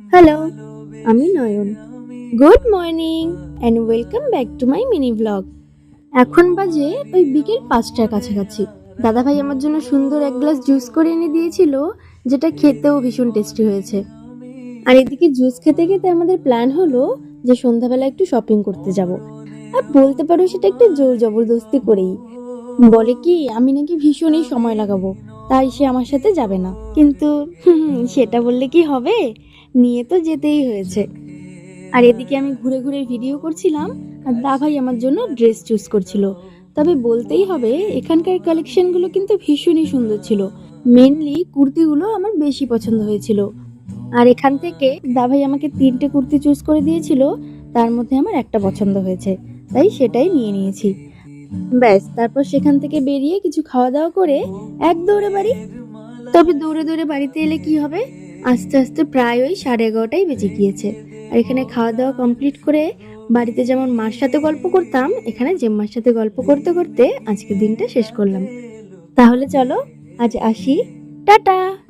Hello আমি Nayan. Good morning and welcome back to my mini blog এখন বাজে ওই বিকেল পাঁচটার কাছাকাছি। দাদাভাই আমার জন্য সুন্দর এক গ্লাস জুস করে এনে দিয়েছিল, যেটা খেতেও ভীষণ টেস্টি হয়েছে। আর এদিকে জুস খেতে খেতে আমাদের প্ল্যান হলো যে সন্ধ্যাবেলা একটু শপিং করতে যাব। আর বলতে পারো সেটা একটু জোর জবরদস্তি করেই। বলে কি, আমি নাকি ভীষণই সময় লাগাবো। তাই সে আমার সাথে যাবে না। কিন্তু সেটা বললে কি হবে? নিয়ে তো যেতেই হয়েছে। আর এদিকে আমি ঘুরে ঘুরে ভিডিও করছিলাম, আর দা ভাই আমার জন্য ড্রেস চুজ করছিল। তবে বলতেই হবে, এখানকার কালেকশনগুলো কিন্তু ভীষণই সুন্দর ছিল। মেনলি কুর্তিগুলো আমার বেশি পছন্দ হয়েছিল। আর এখান থেকে দা ভাই আমাকে তিনটে কুর্তি চুজ করে দিয়েছিল, তার মধ্যে আমার একটা পছন্দ হয়েছে। তাই সেটাই নিয়ে নিয়েছি। ব্যাস, তারপর সেখান থেকে বেরিয়ে কিছু খাওয়া দাওয়া করে এক দৌড়ে বাড়ি। তবে দৌড়ে দৌড়ে বাড়িতে এলে কি হবে? আস্তে আস্তে প্রায় ওই সাড়ে এগারোটাই বেজে গিয়েছে। আর এখানে খাওয়া দাওয়া কমপ্লিট করে বাড়িতে যেমন মার সাথে গল্প করতাম, এখানে জেম্মার সাথে গল্প করতে করতে আজকের দিনটা শেষ করলাম। তাহলে চলো, আজ আসি। টাটা!